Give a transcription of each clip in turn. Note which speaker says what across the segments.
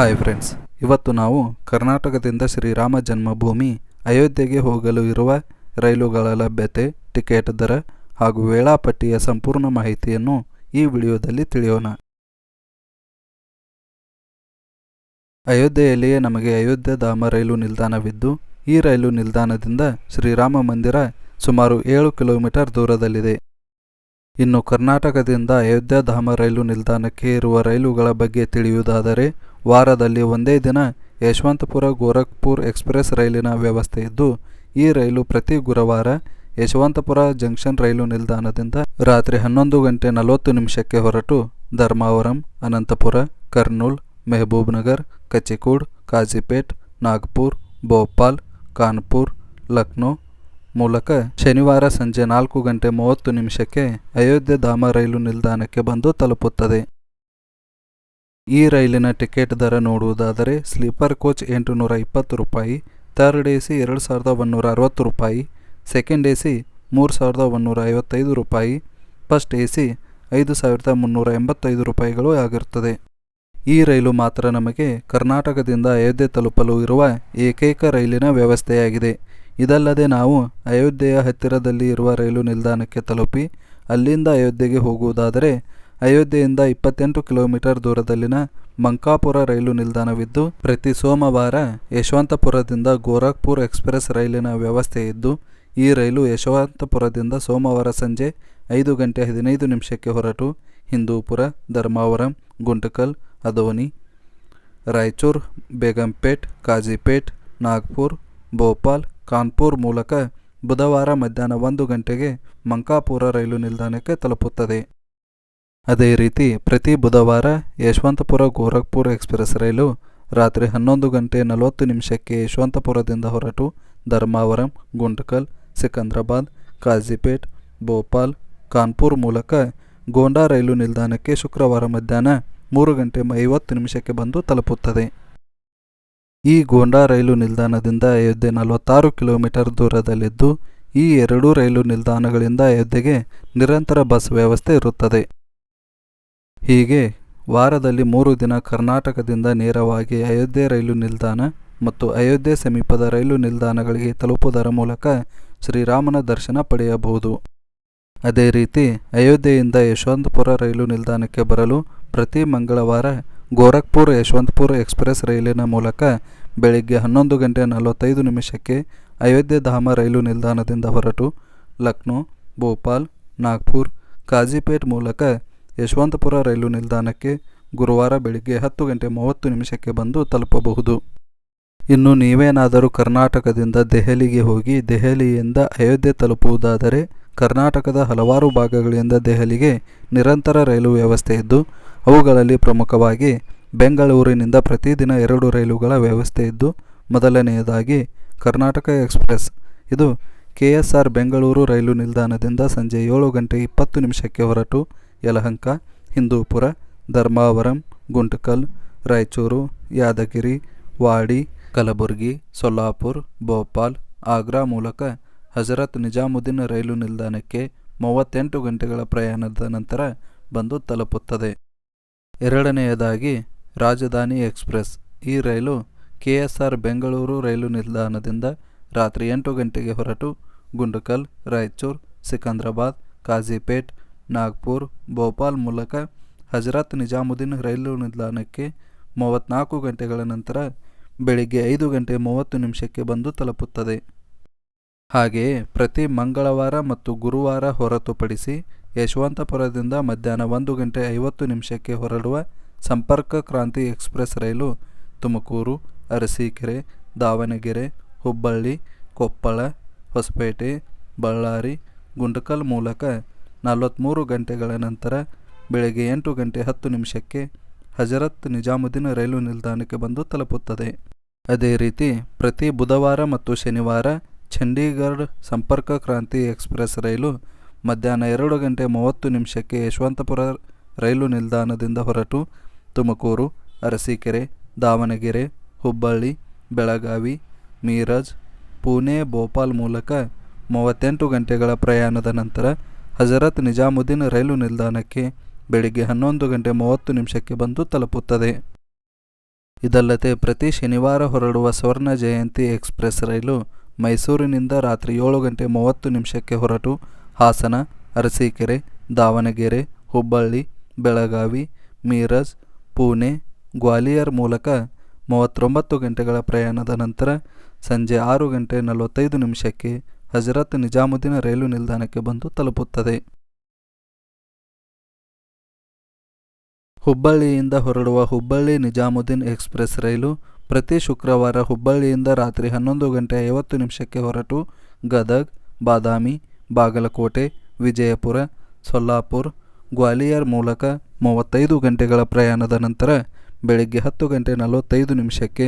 Speaker 1: Hi friends ಇವತ್ತು ನಾವು ಕರ್ನಾಟಕದಿಂದ ಶ್ರೀರಾಮ ಜನ್ಮಭೂಮಿ, ಅಯೋಧ್ಯೆಗೆ ಹೋಗಲು ಇರುವ ರೈಲುಗಳ ಲಭ್ಯತೆ, ಟಿಕೆಟ್ ದರ ಹಾಗೂ ವೇಳಾಪಟ್ಟಿಯ ಸಂಪೂರ್ಣ ಮಾಹಿತಿಯನ್ನು ಈ ವಿಡಿಯೋದಲ್ಲಿ ತಿಳಿಯೋಣ. ಅಯೋಧ್ಯೆಯಲ್ಲಿಯೇ ನಮಗೆ ಅಯೋಧ್ಯೆ ಧಾಮ ರೈಲು ನಿಲ್ದಾಣವಿದ್ದು, ಈ ರೈಲು ನಿಲ್ದಾಣದಿಂದ ಶ್ರೀರಾಮ ಮಂದಿರ ಸುಮಾರು ಏಳು ಕಿಲೋಮೀಟರ್ ದೂರದಲ್ಲಿದೆ. ಇನ್ನು ಕರ್ನಾಟಕದಿಂದ ಅಯೋಧ್ಯ ಧಾಮ ರೈಲು ನಿಲ್ದಾಣಕ್ಕೆ ಇರುವ ರೈಲುಗಳ ಬಗ್ಗೆ ತಿಳಿಯುವುದಾದರೆ ವಾರದಲ್ಲಿ ಒಂದೇ ದಿನ ಯಶವಂತಪುರ ಗೋರಖ್ಪುರ್ ಎಕ್ಸ್ಪ್ರೆಸ್ ರೈಲಿನ ವ್ಯವಸ್ಥೆ ಇದ್ದು, ಈ ರೈಲು ಪ್ರತಿ ಗುರುವಾರ ಯಶವಂತಪುರ ಜಂಕ್ಷನ್ ರೈಲು ನಿಲ್ದಾಣದಿಂದ ರಾತ್ರಿ ಹನ್ನೊಂದು ಗಂಟೆ ನಲವತ್ತು ನಿಮಿಷಕ್ಕೆ ಹೊರಟು ಧರ್ಮಾವರಂ, ಅನಂತಪುರ, ಕರ್ನೂಲ್ ಮೆಹಬೂಬ್ ನಗರ್ ಕಚಿಕೋಡ್ ಕಾಜಿಪೇಟ್, ನಾಗ್ಪುರ್, ಭೋಪಾಲ್, ಕಾನ್ಪುರ್, ಲಕ್ನೋ ಮೂಲಕ ಶನಿವಾರ ಸಂಜೆ ನಾಲ್ಕು ಗಂಟೆ ಮೂವತ್ತು ನಿಮಿಷಕ್ಕೆ ಅಯೋಧ್ಯೆ ಧಾಮ ರೈಲು ನಿಲ್ದಾಣಕ್ಕೆ ಬಂದು ತಲುಪುತ್ತದೆ. ಈ ರೈಲಿನ ಟಿಕೆಟ್ ದರ ನೋಡುವುದಾದರೆ ಸ್ಲೀಪರ್ ಕೋಚ್ ಎಂಟುನೂರ ಇಪ್ಪತ್ತು ರೂಪಾಯಿ, ಥರ್ಡ್ ಎ ಸಿ ಎರಡು ಸಾವಿರದ ಒಂದುನೂರ ಅರವತ್ತು ರೂಪಾಯಿ, ಸೆಕೆಂಡ್ ಎ ಸಿ ಮೂರು ಸಾವಿರದ ಒಂದುನೂರ ಐವತ್ತೈದು ರೂಪಾಯಿ, ಫಸ್ಟ್ ಎ ಸಿ ಐದು ಸಾವಿರದ ಮುನ್ನೂರ ಎಂಬತ್ತೈದು ರೂಪಾಯಿಗಳು ಆಗಿರುತ್ತದೆ. ಈ ರೈಲು ಮಾತ್ರ ನಮಗೆ ಕರ್ನಾಟಕದಿಂದ ಅಯೋಧ್ಯೆ ತಲುಪಲು ಇರುವ ಏಕೈಕ ರೈಲಿನ ವ್ಯವಸ್ಥೆಯಾಗಿದೆ. ಇದಲ್ಲದೆ ನಾವು ಅಯೋಧ್ಯೆಯ ಹತ್ತಿರದಲ್ಲಿ ಇರುವ ರೈಲು ನಿಲ್ದಾಣಕ್ಕೆ ತಲುಪಿ ಅಲ್ಲಿಂದ ಅಯೋಧ್ಯೆಗೆ ಹೋಗುವುದಾದರೆ ಅಯೋಧ್ಯೆಯಿಂದ ಇಪ್ಪತ್ತೆಂಟು ಕಿಲೋಮೀಟರ್ ದೂರದಲ್ಲಿನ ಮಂಕಾಪುರ ರೈಲು ನಿಲ್ದಾಣವಿದ್ದು, ಪ್ರತಿ ಸೋಮವಾರ ಯಶವಂತಪುರದಿಂದ ಗೋರಖ್ಪುರ್ ಎಕ್ಸ್ಪ್ರೆಸ್ ರೈಲಿನ ವ್ಯವಸ್ಥೆ ಇದ್ದು, ಈ ರೈಲು ಯಶವಂತಪುರದಿಂದ ಸೋಮವಾರ ಸಂಜೆ ಐದು ಗಂಟೆ ಹದಿನೈದು ನಿಮಿಷಕ್ಕೆ ಹೊರಟು, ಹಿಂದೂಪುರ, ಧರ್ಮಾವರಂ, ಗುಂಟಕಲ್, ಅದೋನಿ, ರಾಯಚೂರ್, ಬೇಗಂಪೇಟ್, ಕಾಜಿಪೇಟ್, ನಾಗ್ಪುರ್, ಭೋಪಾಲ್, ಕಾನ್ಪುರ್ ಮೂಲಕ ಬುಧವಾರ ಮಧ್ಯಾಹ್ನ ಒಂದು ಗಂಟೆಗೆ ಮಂಕಾಪುರ ರೈಲು ನಿಲ್ದಾಣಕ್ಕೆ ತಲುಪುತ್ತದೆ. ಅದೇ ರೀತಿ ಪ್ರತಿ ಬುಧವಾರ ಯಶವಂತಪುರ ಗೋರಖ್ಪುರ್ ಎಕ್ಸ್ಪ್ರೆಸ್ ರೈಲು ರಾತ್ರಿ ಹನ್ನೊಂದು ಗಂಟೆ ನಲವತ್ತು ನಿಮಿಷಕ್ಕೆ ಯಶವಂತಪುರದಿಂದ ಹೊರಟು ಧರ್ಮಾವರಂ ಗುಂಟಕಲ್ ಸಿಕಂದ್ರಾಬಾದ್, ಕಾಜಿಪೇಟ್, ಭೋಪಾಲ್, ಕಾನ್ಪುರ್ ಮೂಲಕ ಗೋಂಡಾ ರೈಲು ನಿಲ್ದಾಣಕ್ಕೆ ಶುಕ್ರವಾರ ಮಧ್ಯಾಹ್ನ ಮೂರು ಗಂಟೆ ಐವತ್ತು ನಿಮಿಷಕ್ಕೆ ಬಂದು ತಲುಪುತ್ತದೆ. ಈ ಗೋಂಡಾ ರೈಲು ನಿಲ್ದಾಣದಿಂದ ಅಯೋಧ್ಯೆ ನಲವತ್ತಾರು ಕಿಲೋಮೀಟರ್ ದೂರದಲ್ಲಿದ್ದು, ಈ ಎರಡೂ ರೈಲು ನಿಲ್ದಾಣಗಳಿಂದ ಅಯೋಧ್ಯೆಗೆ ನಿರಂತರ ಬಸ್ ವ್ಯವಸ್ಥೆ ಇರುತ್ತದೆ. ಹೀಗೆ ವಾರದಲ್ಲಿ ಮೂರು ದಿನ ಕರ್ನಾಟಕದಿಂದ ನೇರವಾಗಿ ಅಯೋಧ್ಯೆ ರೈಲು ನಿಲ್ದಾಣ ಮತ್ತು ಅಯೋಧ್ಯೆ ಸಮೀಪದ ರೈಲು ನಿಲ್ದಾಣಗಳಿಗೆ ತಲುಪುವುದರ ಮೂಲಕ ಶ್ರೀರಾಮನ ದರ್ಶನ ಪಡೆಯಬಹುದು. ಅದೇ ರೀತಿ ಅಯೋಧ್ಯೆಯಿಂದ ಯಶವಂತಪುರ ರೈಲು ನಿಲ್ದಾಣಕ್ಕೆ ಬರಲು ಪ್ರತಿ ಮಂಗಳವಾರ ಗೋರಖ್ಪುರ್ ಯಶವಂತಪುರ ಎಕ್ಸ್ಪ್ರೆಸ್ ರೈಲಿನ ಮೂಲಕ ಬೆಳಿಗ್ಗೆ ಹನ್ನೊಂದು ಗಂಟೆ ನಲವತ್ತೈದು ನಿಮಿಷಕ್ಕೆ ಅಯೋಧ್ಯೆ ಧಾಮ ರೈಲು ನಿಲ್ದಾಣದಿಂದ ಹೊರಟು ಲಕ್ನೋ, ಭೋಪಾಲ್, ನಾಗ್ಪುರ್, ಕಾಜಿಪೇಟ್ ಮೂಲಕ ಯಶವಂತಪುರ ರೈಲು ನಿಲ್ದಾಣಕ್ಕೆ ಗುರುವಾರ ಬೆಳಿಗ್ಗೆ ಹತ್ತು ಗಂಟೆ ಮೂವತ್ತು ನಿಮಿಷಕ್ಕೆ ಬಂದು ತಲುಪಬಹುದು. ಇನ್ನು ನೀವೇನಾದರೂ ಕರ್ನಾಟಕದಿಂದ ದೆಹಲಿಗೆ ಹೋಗಿ ದೆಹಲಿಯಿಂದ ಅಯೋಧ್ಯೆ ತಲುಪುವುದಾದರೆ ಕರ್ನಾಟಕದ ಹಲವಾರು ಭಾಗಗಳಿಂದ ದೆಹಲಿಗೆ ನಿರಂತರ ರೈಲು ವ್ಯವಸ್ಥೆ ಇದ್ದು, ಅವುಗಳಲ್ಲಿ ಪ್ರಮುಖವಾಗಿ ಬೆಂಗಳೂರಿನಿಂದ ಪ್ರತಿದಿನ ಎರಡು ರೈಲುಗಳ ವ್ಯವಸ್ಥೆ ಇದ್ದು, ಮೊದಲನೆಯದಾಗಿ ಕರ್ನಾಟಕ ಎಕ್ಸ್ಪ್ರೆಸ್. ಇದು ಕೆ ಎಸ್ ಆರ್ ಬೆಂಗಳೂರು ರೈಲು ನಿಲ್ದಾಣದಿಂದ ಸಂಜೆ ಏಳು ಗಂಟೆ ಇಪ್ಪತ್ತು ನಿಮಿಷಕ್ಕೆ ಹೊರಟು ಯಲಹಂಕ, ಹಿಂದೂಪುರ, ಧರ್ಮಾವರಂ, ಗುಂಟಕಲ್, ರಾಯಚೂರು, ಯಾದಗಿರಿ, ವಾಡಿ, ಕಲಬುರಗಿ, ಸೊಲ್ಲಾಪುರ್, ಭೋಪಾಲ್, ಆಗ್ರಾ ಮೂಲಕ ಹಜರತ್ ನಿಜಾಮುದ್ದೀನ್ ರೈಲು ನಿಲ್ದಾಣಕ್ಕೆ ಮೂವತ್ತೆಂಟು ಗಂಟೆಗಳ ಪ್ರಯಾಣದ ನಂತರ ಬಂದು ತಲುಪುತ್ತದೆ. ಎರಡನೆಯದಾಗಿ, ರಾಜಧಾನಿ ಎಕ್ಸ್ಪ್ರೆಸ್. ಈ ರೈಲು ಕೆ ಎಸ್ ಆರ್ ಬೆಂಗಳೂರು ರೈಲು ನಿಲ್ದಾಣದಿಂದ ರಾತ್ರಿ ಎಂಟು ಗಂಟೆಗೆ ಹೊರಟು ಗುಂಡಕಲ್ ರಾಯಚೂರ್, ಸಿಕಂದ್ರಾಬಾದ್, ಕಾಜಿಪೇಟ್ ನಾಗ್ಪುರ್, ಭೋಪಾಲ್ ಮೂಲಕ ಹಜರತ್ ನಿಜಾಮುದ್ದೀನ್ ರೈಲು ನಿಲ್ದಾಣಕ್ಕೆ ಮೂವತ್ತ್ನಾಲ್ಕು ಗಂಟೆಗಳ ನಂತರ ಬೆಳಿಗ್ಗೆ ಐದು ಗಂಟೆ ಮೂವತ್ತು ನಿಮಿಷಕ್ಕೆ ಬಂದು ತಲುಪುತ್ತದೆ. ಹಾಗೆಯೇ ಪ್ರತಿ ಮಂಗಳವಾರ ಮತ್ತು ಗುರುವಾರ ಹೊರತುಪಡಿಸಿ ಯಶವಂತಪುರದಿಂದ ಮಧ್ಯಾಹ್ನ ಒಂದು ಗಂಟೆ ಐವತ್ತು ನಿಮಿಷಕ್ಕೆ ಹೊರಡುವ ಸಂಪರ್ಕ ಕ್ರಾಂತಿ ಎಕ್ಸ್ಪ್ರೆಸ್ ರೈಲು ತುಮಕೂರು, ಅರಸೀಕೆರೆ, ದಾವಣಗೆರೆ, ಹುಬ್ಬಳ್ಳಿ, ಕೊಪ್ಪಳ, ಹೊಸಪೇಟೆ, ಬಳ್ಳಾರಿ, ಗುಂಡಕಲ್ ಮೂಲಕ ನಲವತ್ತ್ಮೂರು ಗಂಟೆಗಳ ನಂತರ ಬೆಳಗ್ಗೆ ಎಂಟು ಗಂಟೆ ಹತ್ತು ನಿಮಿಷಕ್ಕೆ ಹಜರತ್ ನಿಜಾಮುದ್ದೀನ್ ರೈಲು ನಿಲ್ದಾಣಕ್ಕೆ ಬಂದು ತಲುಪುತ್ತದೆ. ಅದೇ ರೀತಿ ಪ್ರತಿ ಬುಧವಾರ ಮತ್ತು ಶನಿವಾರ ಚಂಡೀಗಢ ಸಂಪರ್ಕ ಕ್ರಾಂತಿ ಎಕ್ಸ್ಪ್ರೆಸ್ ರೈಲು ಮಧ್ಯಾಹ್ನ ಎರಡು ಗಂಟೆ ಮೂವತ್ತು ನಿಮಿಷಕ್ಕೆ ಯಶವಂತಪುರ ರೈಲು ನಿಲ್ದಾಣದಿಂದ ಹೊರಟು ತುಮಕೂರು, ಅರಸೀಕೆರೆ, ದಾವಣಗೆರೆ, ಹುಬ್ಬಳ್ಳಿ, ಬೆಳಗಾವಿ, ಮೀರಜ್, ಪುಣೆ, ಭೋಪಾಲ್ ಮೂಲಕ ಮೂವತ್ತೆಂಟು ಗಂಟೆಗಳ ಪ್ರಯಾಣದ ನಂತರ ಹಜರತ್ ನಿಜಾಮುದ್ದೀನ್ ರೈಲು ನಿಲ್ದಾಣಕ್ಕೆ ಬೆಳಿಗ್ಗೆ ಹನ್ನೊಂದು ಗಂಟೆ ಮೂವತ್ತು ನಿಮಿಷಕ್ಕೆ ಬಂದು ತಲುಪುತ್ತದೆ. ಇದಲ್ಲದೆ ಪ್ರತಿ ಶನಿವಾರ ಹೊರಡುವ ಸ್ವರ್ಣ ಜಯಂತಿ ಎಕ್ಸ್ಪ್ರೆಸ್ ರೈಲು ಮೈಸೂರಿನಿಂದ ರಾತ್ರಿ ಏಳು ಗಂಟೆ ಮೂವತ್ತು ನಿಮಿಷಕ್ಕೆ ಹೊರಟು ಹಾಸನ, ಅರಸೀಕೆರೆ, ದಾವಣಗೆರೆ, ಹುಬ್ಬಳ್ಳಿ, ಬೆಳಗಾವಿ, ಮೀರಜ್, ಪುಣೆ, ಗ್ವಾಲಿಯರ್ ಮೂಲಕ ಮೂವತ್ತೊಂಬತ್ತು ಗಂಟೆಗಳ ಪ್ರಯಾಣದ ನಂತರ ಸಂಜೆ ಆರು ಗಂಟೆ ನಲವತ್ತೈದು ನಿಮಿಷಕ್ಕೆ ಹಜರತ್ ನಿಜಾಮುದ್ದೀನ್ ರೈಲು ನಿಲ್ದಾಣಕ್ಕೆ ಬಂದು ತಲುಪುತ್ತದೆ. ಹುಬ್ಬಳ್ಳಿಯಿಂದ ಹೊರಡುವ ಹುಬ್ಬಳ್ಳಿ ನಿಜಾಮುದ್ದೀನ್ ಎಕ್ಸ್ಪ್ರೆಸ್ ರೈಲು ಪ್ರತಿ ಶುಕ್ರವಾರ ಹುಬ್ಬಳ್ಳಿಯಿಂದ ರಾತ್ರಿ ಹನ್ನೊಂದು ಗಂಟೆ ಐವತ್ತು ನಿಮಿಷಕ್ಕೆ ಹೊರಟು ಗದಗ್, ಬಾದಾಮಿ, ಬಾಗಲಕೋಟೆ, ವಿಜಯಪುರ, ಸೊಲ್ಲಾಪುರ್, ಗ್ವಾಲಿಯರ್ ಮೂಲಕ ಮೂವತ್ತೈದು ಗಂಟೆಗಳ ಪ್ರಯಾಣದ ನಂತರ ಬೆಳಗ್ಗೆ ಹತ್ತು ಗಂಟೆ ನಲವತ್ತೈದು ನಿಮಿಷಕ್ಕೆ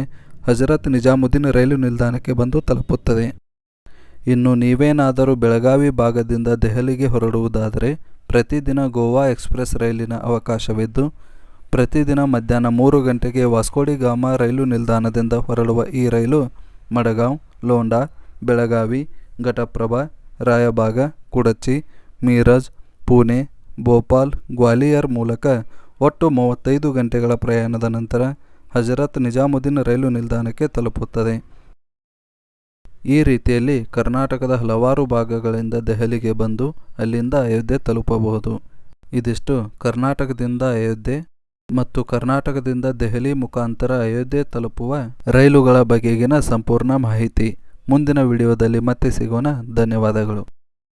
Speaker 1: ಹಜರತ್ ನಿಜಾಮುದ್ದೀನ್ ರೈಲು ನಿಲ್ದಾಣಕ್ಕೆ ಬಂದು ತಲುಪುತ್ತದೆ. ಇನ್ನು ನೀವೇನಾದರೂ ಬೆಳಗಾವಿ ಭಾಗದಿಂದ ದೆಹಲಿಗೆ ಹೊರಡುವುದಾದರೆ ಪ್ರತಿದಿನ ಗೋವಾ ಎಕ್ಸ್ಪ್ರೆಸ್ ರೈಲಿನ ಅವಕಾಶವಿದ್ದು, ಪ್ರತಿದಿನ ಮಧ್ಯಾಹ್ನ ಮೂರು ಗಂಟೆಗೆ ವಾಸ್ಕೋಡಿಗಾಮ ರೈಲು ನಿಲ್ದಾಣದಿಂದ ಹೊರಡುವ ಈ ರೈಲು ಮಡಗಾಂವ್, ಲೋಂಡಾ, ಬೆಳಗಾವಿ, ಘಟಪ್ರಭಾ ರಾಯಬಾಗ ಕುಡಚಿ, ಮೀರಜ್, ಪುಣೆ, ಭೋಪಾಲ್, ಗ್ವಾಲಿಯರ್ ಮೂಲಕ ಒಟ್ಟು ಮೂವತ್ತೈದು ಗಂಟೆಗಳ ಪ್ರಯಾಣದ ನಂತರ ಹಜರತ್ ನಿಜಾಮುದ್ದೀನ್ ರೈಲು ನಿಲ್ದಾಣಕ್ಕೆ ತಲುಪುತ್ತದೆ. ಈ ರೀತಿಯಲ್ಲಿ ಕರ್ನಾಟಕದ ಹಲವಾರು ಭಾಗಗಳಿಂದ ದೆಹಲಿಗೆ ಬಂದು ಅಲ್ಲಿಂದ ಅಯೋಧ್ಯೆ ತಲುಪಬಹುದು. ಇದಿಷ್ಟು ಕರ್ನಾಟಕದಿಂದ ಅಯೋಧ್ಯೆ ಮತ್ತು ಕರ್ನಾಟಕದಿಂದ ದೆಹಲಿ ಮುಖಾಂತರ ಅಯೋಧ್ಯೆ ತಲುಪುವ ರೈಲುಗಳ ಬಗೆಗಿನ ಸಂಪೂರ್ಣ ಮಾಹಿತಿ. ಮುಂದಿನ ವಿಡಿಯೋದಲ್ಲಿ ಮತ್ತೆ ಸಿಗೋಣ. ಧನ್ಯವಾದಗಳು.